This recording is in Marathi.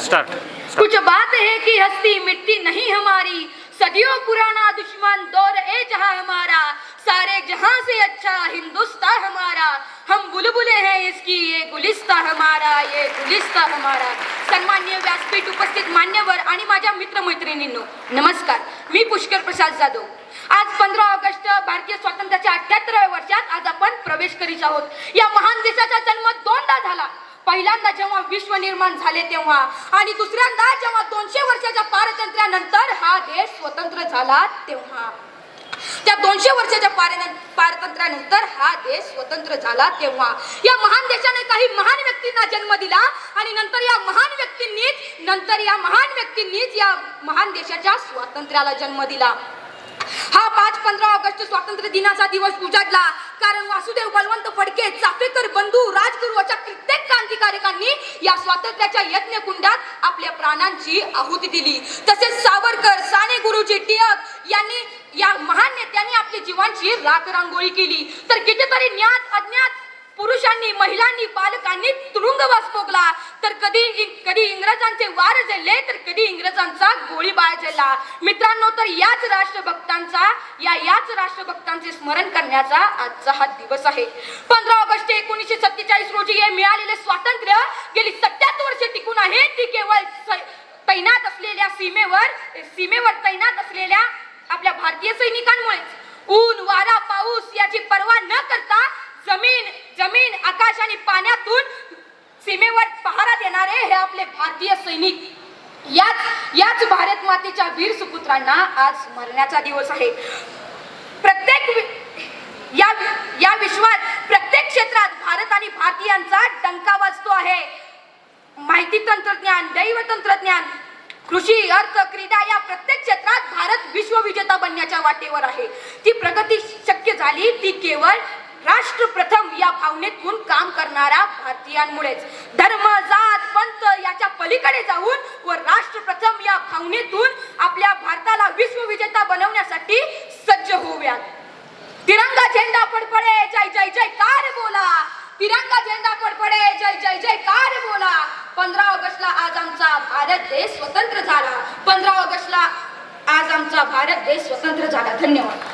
स्टार्ट कुछ बात है कि हस्ती मिट्टी नहीं हमारी। सदियों पुराना दुश्मन दौर ए जहां हमारा। सारे जहां से अच्छा हिंदुस्तान हमारा। हम बुलबुले हैं इसकी ये गुलिस्ता हमारा ये गुलिस्ता हमारा। सन्मान्य व्यासपीठ उपस्थित मान्यवर आणि माझ्या मित्रमैत्रिणींनो नमस्कार. मी पुष्कर प्रसाद जाधव. आज पंधरा ऑगस्ट भारतीय स्वातंत्र्याच्या अठ्याहत्तराव्या वर्षात आज आपण प्रवेश करीत आहोत. या महान देशाचा जन्म दोनदा झाला. पहिल्यांदा जेव्हा विश्व निर्माण झाले तेव्हा आणि दुसऱ्यांदा जेव्हा दोनशे वर्षाच्या पारतंत्र्यानंतर हा देश स्वतंत्र झाला तेव्हा. त्या दोनशे वर्षाच्या पारन- पारतंत्र्यानंतर हा देश स्वतंत्र झाला तेव्हा. या महान देशाने काही महान व्यक्तींना जन्म दिला आणि नंतर या महान व्यक्तींनीच नंतर या महान व्यक्तींनीच या महान देशाच्या स्वातंत्र्याला जन्म दिला. हा पाच पंधरा ऑगस्ट स्वातंत्र्य दिनाचा दिवस उजाडला. कारण वासुदेव बलवंत फडके चाफेकर बंधू राजगुरू अशा कित्येक क्रांतिकारकांनी या स्वातंत्र्याच्या यज्ञ कुंडात आपल्या प्राणांची आहुती दिली. तसेच सावरकर साने गुरुजी टिळक यांनी या महान नेत्यांनी आपल्या जीवांची राख रांगोळी केली. तर कितीतरी ज्ञात अज्ञात पुरुषांनी महिलांनी बालकांनी तुरुंगवास भोगला. तर कधी कधी इंग्रजांचे वार झेलले तर कधी इंग्रजांचा गोळीबार झेलला मित्रांनो तर याच राष्ट्रभक्तांचा या याच राष्ट्रभक्तांचे स्मरण करण्याचा आजचा हा दिवस आहे. पंधरा ऑगस्ट एकोणीसशे सत्तेचाळीस रोजी हे मिळालेले स्वातंत्र्य गेली सत्याहत्तर वर्षे टिकून आहे. ती केवळ तैनात असलेल्या सीमेवर सीमेवर तैनात असलेल्या आपल्या भारतीय सैनिकांमुळेच. ऊन वारा पाऊस याची पर्वा न करता आणि पाण्यातून सीमेवर पहारा देणारे हे आपले भारतीय सैनिक. याच याच भारत मातेच्या वीर सुपुत्रांना आज मरण्याचा दिवस आहे. प्रत्येक या या विश्वात प्रत्येक क्षेत्रात भारत आणि भारतीयांचा डंका वाजतो आहे. माहिती तंत्रज्ञान दैव तंत्रज्ञान कृषी अर्थ क्रीडा या प्रत्येक क्षेत्रात भारत विश्वविजेता बनण्याच्या वाटेवर आहे. ती प्रगती शक्य झाली ती केवळ राष्ट्र प्रथम या भावनेतून काम करणाऱ्या भारतीयांमुळेच. धर्म जात पंथ याच्या पलीकडे जाऊन व राष्ट्र प्रथम या भावनेतून आपल्या भारताला विश्वविजेता बनवण्यासाठी सज्ज होऊयात. तिरंगा झेंडा फडफडे जय जय जयकार बोला. तिरंगा झेंडा फडफडे जय जय जयकार बोला. पंधरा ऑगस्टला आज आमचा भारत देश स्वतंत्र झाला. पंधरा ऑगस्टला आज आमचा भारत देश स्वतंत्र झाला. धन्यवाद.